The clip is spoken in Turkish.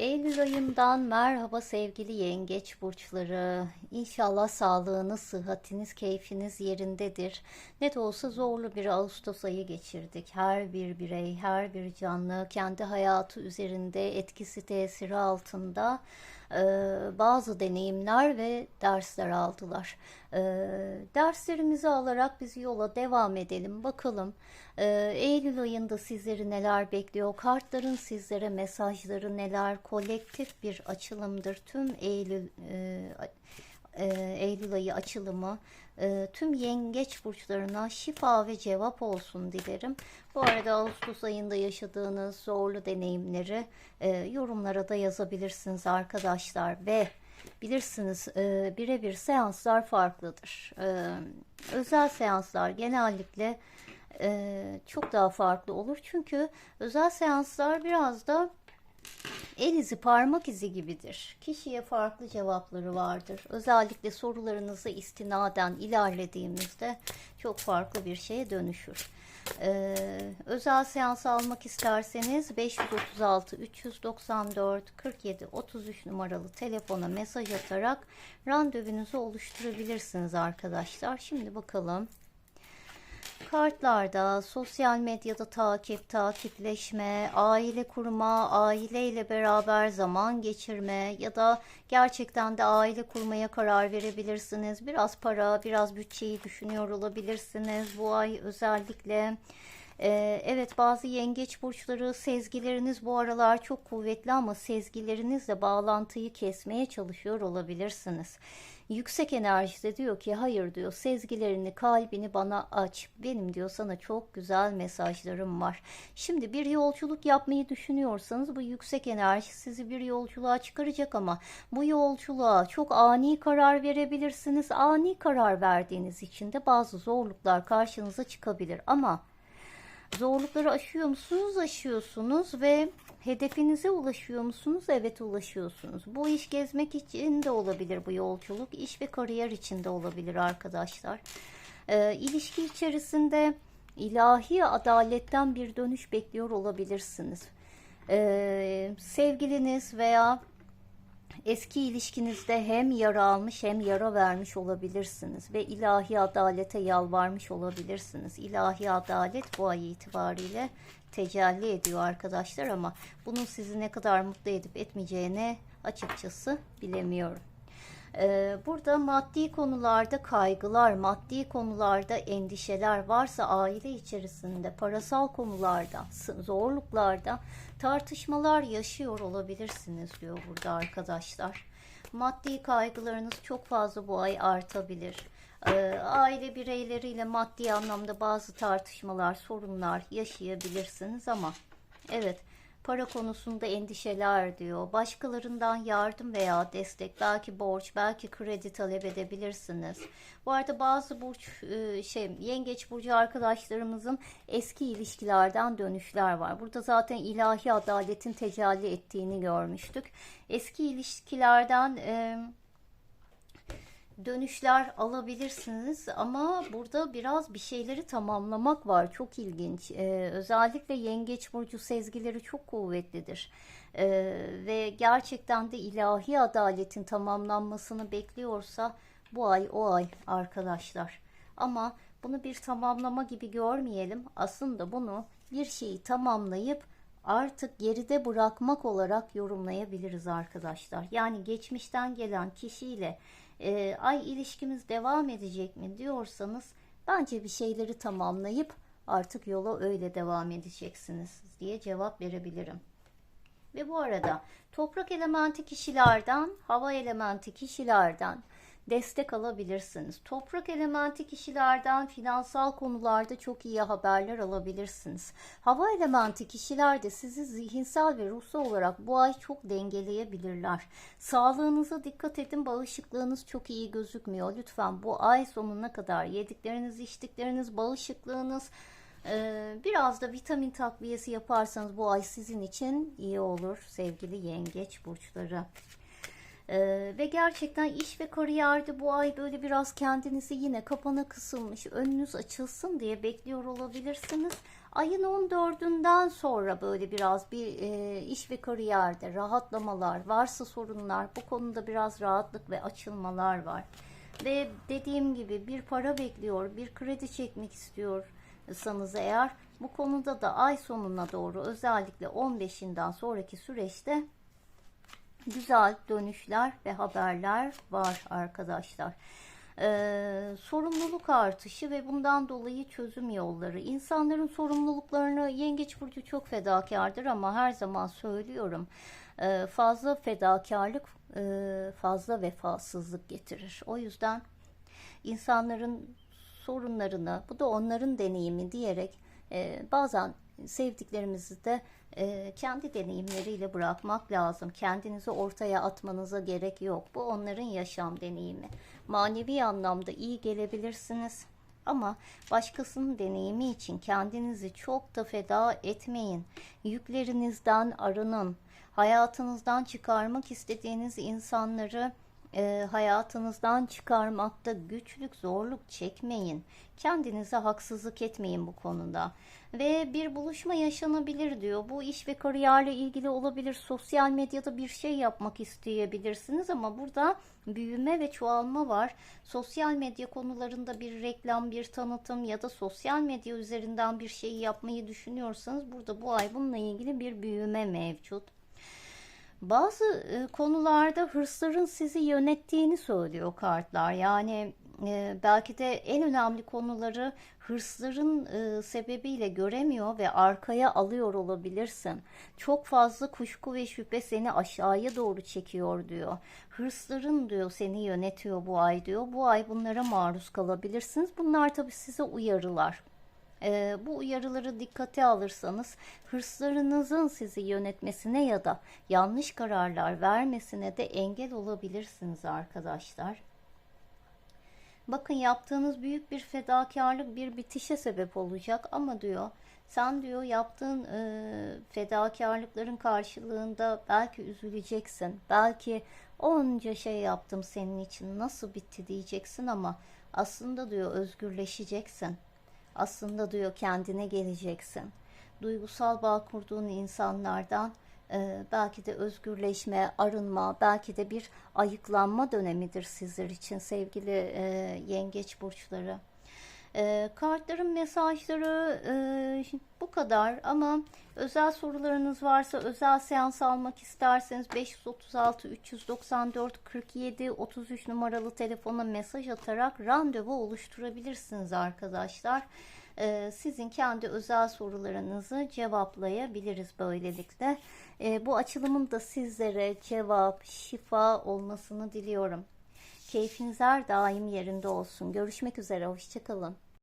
Eylül ayından merhaba sevgili yengeç burçları. İnşallah sağlığınız, sıhhatiniz, keyfiniz yerindedir. Ne de olsa zorlu bir Ağustos ayı geçirdik. Her bir birey, her bir canlı kendi hayatı üzerinde etkisi tesiri altında bazı deneyimler ve dersler aldılar. E, derslerimizi alarak biz yola devam edelim. Bakalım e, Eylül ayında sizleri neler bekliyor? Kartların sizlere mesajları neler? Kolektif bir açılımdır. Tüm Eylül e, e, Eylül ayı açılımı e, tüm yengeç burçlarına şifa ve cevap olsun dilerim. Bu arada Ağustos ayında yaşadığınız zorlu deneyimleri e, yorumlara da yazabilirsiniz arkadaşlar ve bilirsiniz e, birebir seanslar farklıdır. E, özel seanslar genellikle e, çok daha farklı olur çünkü özel seanslar biraz da El izi parmak izi gibidir. Kişiye farklı cevapları vardır. Özellikle sorularınızı istinaden ilerlediğimizde çok farklı bir şeye dönüşür. Ee, özel seans almak isterseniz 536 394 47 33 numaralı telefona mesaj atarak randevunuzu oluşturabilirsiniz arkadaşlar. Şimdi bakalım. Kartlarda sosyal medyada takip, takipleşme, aile kurma, aileyle beraber zaman geçirme ya da gerçekten de aile kurmaya karar verebilirsiniz. Biraz para, biraz bütçeyi düşünüyor olabilirsiniz. Bu ay özellikle ee, evet bazı yengeç burçları sezgileriniz bu aralar çok kuvvetli ama sezgilerinizle bağlantıyı kesmeye çalışıyor olabilirsiniz. Yüksek enerjide diyor ki hayır diyor sezgilerini kalbini bana aç benim diyor sana çok güzel mesajlarım var. Şimdi bir yolculuk yapmayı düşünüyorsanız bu yüksek enerji sizi bir yolculuğa çıkaracak ama bu yolculuğa çok ani karar verebilirsiniz. Ani karar verdiğiniz için de bazı zorluklar karşınıza çıkabilir ama Zorlukları aşıyor musunuz? Aşıyorsunuz ve hedefinize ulaşıyor musunuz? Evet ulaşıyorsunuz. Bu iş gezmek için de olabilir bu yolculuk. İş ve kariyer için de olabilir arkadaşlar. Ee, ilişki içerisinde ilahi adaletten bir dönüş bekliyor olabilirsiniz. Ee, sevgiliniz veya Eski ilişkinizde hem yara almış hem yara vermiş olabilirsiniz ve ilahi adalete yalvarmış olabilirsiniz. İlahi adalet bu ay itibariyle tecelli ediyor arkadaşlar ama bunun sizi ne kadar mutlu edip etmeyeceğine açıkçası bilemiyorum. Ee, burada maddi konularda kaygılar, maddi konularda endişeler varsa aile içerisinde, parasal konularda, zorluklarda tartışmalar yaşıyor olabilirsiniz diyor burada arkadaşlar. Maddi kaygılarınız çok fazla bu ay artabilir. Ee, aile bireyleriyle maddi anlamda bazı tartışmalar, sorunlar yaşayabilirsiniz ama evet Para konusunda endişeler diyor. Başkalarından yardım veya destek, belki borç, belki kredi talep edebilirsiniz. Bu arada bazı burç e, şey yengeç burcu arkadaşlarımızın eski ilişkilerden dönüşler var. Burada zaten ilahi adaletin tecelli ettiğini görmüştük. Eski ilişkilerden e, dönüşler alabilirsiniz ama burada biraz bir şeyleri tamamlamak var. Çok ilginç. Ee, özellikle yengeç burcu sezgileri çok kuvvetlidir. Ee, ve gerçekten de ilahi adaletin tamamlanmasını bekliyorsa bu ay o ay arkadaşlar. Ama bunu bir tamamlama gibi görmeyelim. Aslında bunu bir şeyi tamamlayıp artık geride bırakmak olarak yorumlayabiliriz arkadaşlar. Yani geçmişten gelen kişiyle e, ay ilişkimiz devam edecek mi diyorsanız bence bir şeyleri tamamlayıp artık yola öyle devam edeceksiniz diye cevap verebilirim. Ve bu arada toprak elementi kişilerden, hava elementi kişilerden destek alabilirsiniz. Toprak elementi kişilerden finansal konularda çok iyi haberler alabilirsiniz. Hava elementi kişiler de sizi zihinsel ve ruhsal olarak bu ay çok dengeleyebilirler. Sağlığınıza dikkat edin. Bağışıklığınız çok iyi gözükmüyor. Lütfen bu ay sonuna kadar yedikleriniz, içtikleriniz, bağışıklığınız ee, Biraz da vitamin takviyesi yaparsanız bu ay sizin için iyi olur sevgili yengeç burçları. Ee, ve gerçekten iş ve kariyerde bu ay böyle biraz kendinizi yine kapana kısılmış, önünüz açılsın diye bekliyor olabilirsiniz. Ayın 14'ünden sonra böyle biraz bir e, iş ve kariyerde rahatlamalar, varsa sorunlar, bu konuda biraz rahatlık ve açılmalar var. Ve dediğim gibi bir para bekliyor, bir kredi çekmek istiyorsanız eğer bu konuda da ay sonuna doğru özellikle 15'inden sonraki süreçte güzel dönüşler ve haberler var arkadaşlar. Ee, sorumluluk artışı ve bundan dolayı çözüm yolları. İnsanların sorumluluklarını Yengeç Burcu çok fedakardır ama her zaman söylüyorum e, fazla fedakarlık e, fazla vefasızlık getirir. O yüzden insanların sorunlarını bu da onların deneyimi diyerek e, bazen sevdiklerimizi de e, kendi deneyimleriyle bırakmak lazım. Kendinizi ortaya atmanıza gerek yok. Bu onların yaşam deneyimi. Manevi anlamda iyi gelebilirsiniz. Ama başkasının deneyimi için kendinizi çok da feda etmeyin. Yüklerinizden arının. Hayatınızdan çıkarmak istediğiniz insanları e, hayatınızdan çıkarmakta güçlük, zorluk çekmeyin. Kendinize haksızlık etmeyin bu konuda. Ve bir buluşma yaşanabilir diyor. Bu iş ve kariyerle ilgili olabilir. Sosyal medyada bir şey yapmak isteyebilirsiniz ama burada büyüme ve çoğalma var. Sosyal medya konularında bir reklam, bir tanıtım ya da sosyal medya üzerinden bir şey yapmayı düşünüyorsanız burada bu ay bununla ilgili bir büyüme mevcut. Bazı e, konularda hırsların sizi yönettiğini söylüyor kartlar. Yani e, belki de en önemli konuları hırsların e, sebebiyle göremiyor ve arkaya alıyor olabilirsin. Çok fazla kuşku ve şüphe seni aşağıya doğru çekiyor diyor. Hırsların diyor seni yönetiyor bu ay diyor. Bu ay bunlara maruz kalabilirsiniz. Bunlar tabii size uyarılar. E, bu uyarıları dikkate alırsanız hırslarınızın sizi yönetmesine ya da yanlış kararlar vermesine de engel olabilirsiniz arkadaşlar. Bakın yaptığınız büyük bir fedakarlık bir bitişe sebep olacak ama diyor sen diyor yaptığın e, fedakarlıkların karşılığında belki üzüleceksin. Belki onca şey yaptım senin için nasıl bitti diyeceksin ama aslında diyor özgürleşeceksin. Aslında diyor kendine geleceksin. Duygusal bağ kurduğun insanlardan e, belki de özgürleşme, arınma, belki de bir ayıklanma dönemidir sizler için sevgili e, yengeç burçları. E, kartların mesajları e, bu kadar ama özel sorularınız varsa özel seans almak isterseniz 536 394 47 33 numaralı telefona mesaj atarak randevu oluşturabilirsiniz arkadaşlar. E, sizin kendi özel sorularınızı cevaplayabiliriz böylelikle. E, bu açılımın da sizlere cevap, şifa olmasını diliyorum. Keyfiniz her daim yerinde olsun. Görüşmek üzere, hoşçakalın.